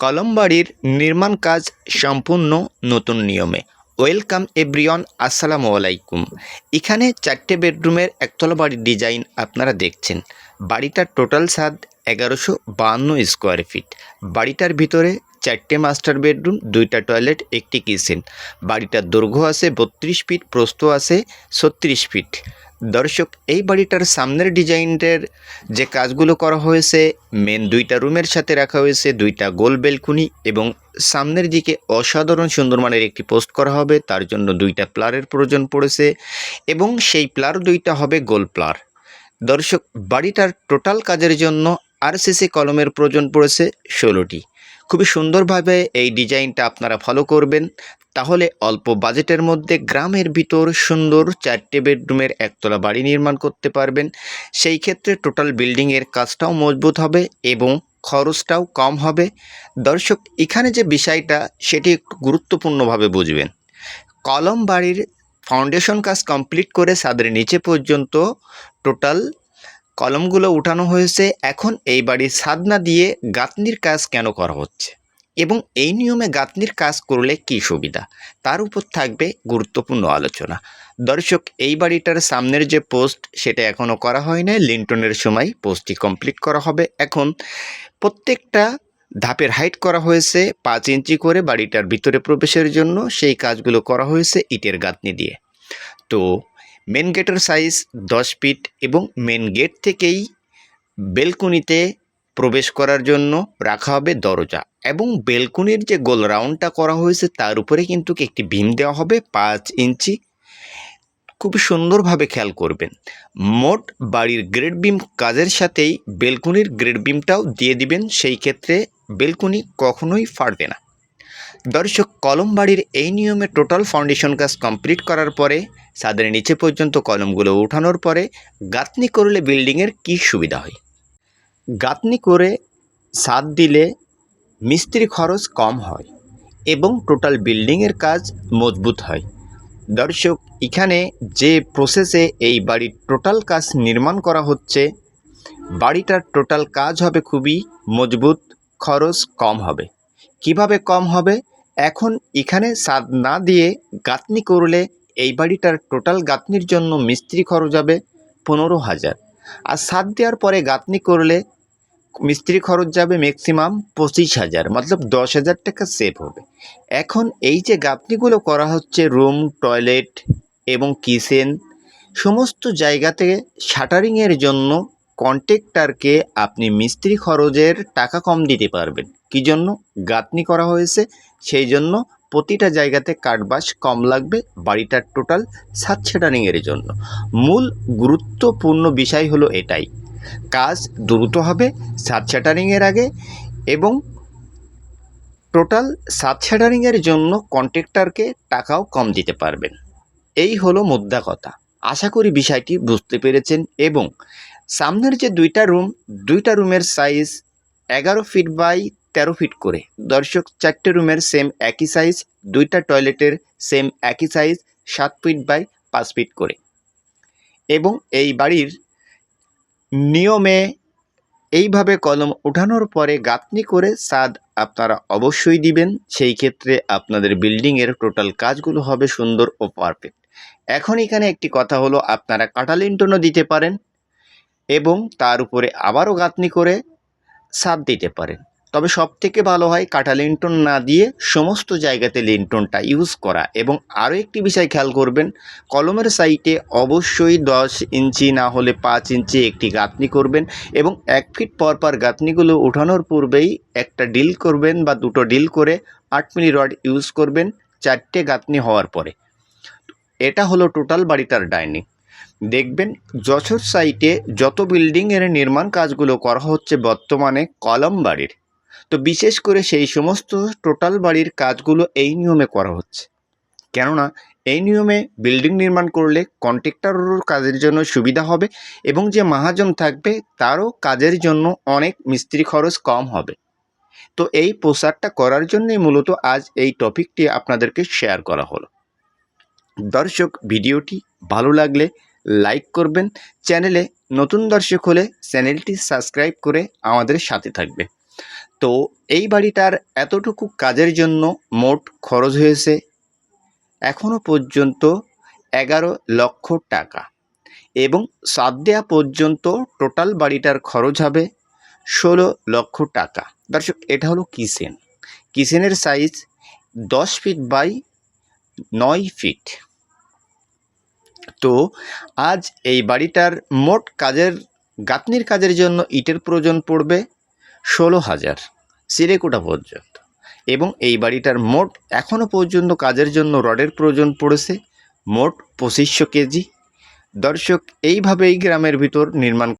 কলম বাড়ির নির্মাণ কাজ সম্পূর্ণ নতুন নিয়মে। ওয়েলকাম এভরিওয়ান, আসসালামু আলাইকুম। এখানে চারটে বেডরুমের একতলা বাড়ির ডিজাইন আপনারা দেখছেন। বাড়িটার টোটাল সাদ এগারোশো বাহান্ন স্কোয়ার ফিট। বাড়িটার ভিতরে চারটে মাস্টার বেডরুম, দুইটা টয়লেট, একটি কিচেন। বাড়িটার দৈর্ঘ্য আছে বত্রিশ ফিট, প্রস্থ আছে ছত্রিশ ফিট। দর্শক, এই বাড়িটার সামনের ডিজাইনের যে কাজগুলো করা হয়েছে মেন দুইটা রুমের সাথে রাখা হয়েছে, দুইটা গোল বেলকুনি এবং সামনের দিকে অসাধারণ সুন্দর মানের একটি পোস্ট করা হবে, তার জন্য দুইটা প্লারের প্রয়োজন পড়েছে এবং সেই প্লার দুইটা হবে গোল প্লার। দর্শক, বাড়িটার টোটাল কাজের জন্য আরসিসি কলমের প্রয়োজন পড়েছে ষোলোটি। খুবই সুন্দরভাবে এই ডিজাইনটা আপনারা ফলো করবেন। তাহলে অল্প বাজেটের মধ্যে গ্রামের ভিতর সুন্দর চারটে বেডরুমের একতলা বাড়ি নির্মাণ করতে পারবেন। সেই ক্ষেত্রে টোটাল বিল্ডিংয়ের কাজটাও মজবুত হবে এবং খরচটাও কম হবে। দর্শক, এখানে যে বিষয়টা, সেটি একটু গুরুত্বপূর্ণভাবে বুঝবেন। কলম বাড়ির ফাউন্ডেশন কাজ কমপ্লিট করে সাদের নিচে পর্যন্ত টোটাল কলমগুলো উঠানো হয়েছে। এখন এই বাড়ির ছাদ না দিয়ে গাঁথনির কাজ কেন করা হচ্ছে? এবং এই নিয়মে গাঁথনির কাজ করলে কী সুবিধা? তার উপর থাকবে গুরুত্বপূর্ণ আলোচনা। দর্শক, এই বাড়িটার সামনের যে পোস্ট, সেটা এখনও করা হয় না লিন্টনের সময় পোস্টটি কমপ্লিট করা হবে। এখন প্রত্যেকটা ধাপের হাইট করা হয়েছে পাঁচ ইঞ্চি করে বাড়িটার ভিতরে প্রবেশের জন্য। সেই কাজগুলো করা হয়েছে ইটের গাঁথনি দিয়ে। তো মেন গেটের সাইজ দশ ফিট এবং মেন গেট থেকেই বেলকুনিতে প্রবেশ করার জন্য রাখা হবে দরজা এবং বেলকুনির যে গোল রাউন্ডটা করা হয়েছে তার উপরে কিন্তু একটি ভীম দেওয়া হবে পাঁচ ইঞ্চি। খুব সুন্দরভাবে খেয়াল করবেন। মোট বাড়ির গ্রেড বিম কাজের সাথেই বেলকুনির গ্রেড বিমটাও দিয়ে দিবেন। সেই ক্ষেত্রে বেলকুনি কখনোই ফাটবে না। দর্শক কলম বাড়ির এই নিয়মে টোটাল ফাউন্ডেশন কাজ কমপ্লিট করার পরে, ছাদের নিচে পর্যন্ত কলমগুলো উঠানোর পরে, গাঁথনি করলে বিল্ডিংয়ের কী সুবিধা হয়? গাঁথনি করে ছাদ দিলে মিস্ত্রি খরচ কম হয় এবং টোটাল বিল্ডিংয়ের কাজ মজবুত হয়। দর্শক, এখানে যে প্রসেসে এই বাড়ির টোটাল কাজ নির্মাণ করা হচ্ছে, বাড়িটার টোটাল কাজ হবে খুবই মজবুত, খরচ কম হবে। কীভাবে কম হবে? এখন এখানে ছাদ না দিয়ে গাঁথনি করলে এই বাড়িটার টোটাল গাঁথনির জন্য মিস্ত্রি খরচ হবে পনেরো হাজার। আর সাদ দেওয়ার পরে গাঁথনি করলে মিস্ত্রি খরচ যাবে ম্যাক্সিমাম পঁচিশ হাজার, মতলব দশ হাজার টাকা সেভ হবে। এখন এই যে গাঁথনিগুলো করা হচ্ছে রুম টয়লেট এবং কিচেন সমস্ত জায়গাতে শাটারিংয়ের জন্য কন্ট্রাক্টরকে আপনি মিস্ত্রি খরচের টাকা কম দিতে পারবেন। কী জন্য? গাঁথনি করা হয়েছে। সেই জন্য প্রতিটা জায়গাতে কাঠবাস কম লাগবে। বাড়িটার টোটাল সাত শাটারিংয়ের জন্য। মূল গুরুত্বপূর্ণ বিষয় হলো এটাই। কাজ দ্রুত হবে সাত শাটারিংয়ের আগে এবং টোটাল সাত শাটারিংয়ের জন্য কন্ট্রাক্টরকে টাকাও কম দিতে পারবেন। এই হলো মুদ্রা কথা। আশা করি বিষয়টি বুঝতে পেরেছেন এবং সামনের যে দুইটা রুম দুইটা রুমের সাইজ এগারো ফিট বাই তেরো ফিট করে। দর্শক, চারটে রুমের সেম একই সাইজ দুইটা টয়লেটের সেম একই সাইজ সাত ফিট বাই পাঁচ ফিট করে। এবং এই বাড়ির নিয়মে এইভাবে কলম ওঠানোর পরে গাঁথনি করে ছাদ আপনারা অবশ্যই দিবেন। সেই ক্ষেত্রে আপনাদের বিল্ডিংয়ের টোটাল কাজগুলো হবে সুন্দর ও পারফেক্ট এখন এখানে একটি কথা হলো, আপনারা কাটালিন্টনও দিতে পারেন এবং তার উপরে আবারও গাঁথনি করে ছাদ দিতে পারেন। তবে সব থেকে ভালো হয় কাটা লিন্টন না দিয়ে সমস্ত জায়গাতে লিন্টনটা ইউজ করা। এবং আরও একটি বিষয় খেয়াল করবেন, কলমের সাইটে অবশ্যই দশ ইঞ্চি না হলে পাঁচ ইঞ্চি একটি গাঁথনি করবেন এবং এক ফিট পর পর গাঁথনিগুলো উঠানোর পূর্বেই একটা ডিল করবেন বা দুটো ডিল করে আট মিলি রড ইউজ করবেন চারটে গাঁথনি হওয়ার পরে। এটা হলো টোটাল বাড়িটার ডাইনিং। দেখবেন, যশোর সাইটে যত বিল্ডিংয়ের নির্মাণ কাজগুলো করা হচ্ছে বর্তমানে কলম বাড়ির। তো বিশেষ করে সেই সমস্ত টোটাল বাড়ির কাজগুলো এই নিয়মে করা হচ্ছে। কেননা, এই নিয়মে বিল্ডিং নির্মাণ করলে কন্ট্রাক্টরের কাজের জন্য সুবিধা হবে এবং যে মহাজন থাকবে, তারও কাজের জন্য অনেক মিস্ত্রি খরচ কম হবে। তো এই প্রসারটা করার জন্যই মূলত আজ এই টপিকটি আপনাদেরকে শেয়ার করা হলো। দর্শক, ভিডিওটি ভালো লাগলে লাইক করবেন, চ্যানেলে নতুন দর্শক হলে চ্যানেলটি সাবস্ক্রাইব করে আমাদের সাথে থাকবে। তো এই বাড়িটার এতটুকু কাজের জন্য মোট খরচ হয়েছে এখনও পর্যন্ত এগারো লক্ষ টাকা এবং সাত দেওয়া পর্যন্ত টোটাল বাড়িটার খরচ হবে ষোলো লক্ষ টাকা। দর্শক, এটা হলো কিচেন কিচেনের সাইজ দশ ফিট বাই নয় ফিট তো আজ এই বাড়িটার মোট কাজের, গাঁথনির কাজের জন্য ইটের প্রয়োজন পড়বে ষোলো হাজার সিরেকোটা পর্যন্ত। এবং এই বাড়িটার মোট এখনও পর্যন্ত কাজের জন্য রডের প্রয়োজন পড়েছে মোট পঁচিশশো কেজি। দর্শক, এইভাবেই গ্রামের ভিতর নির্মাণ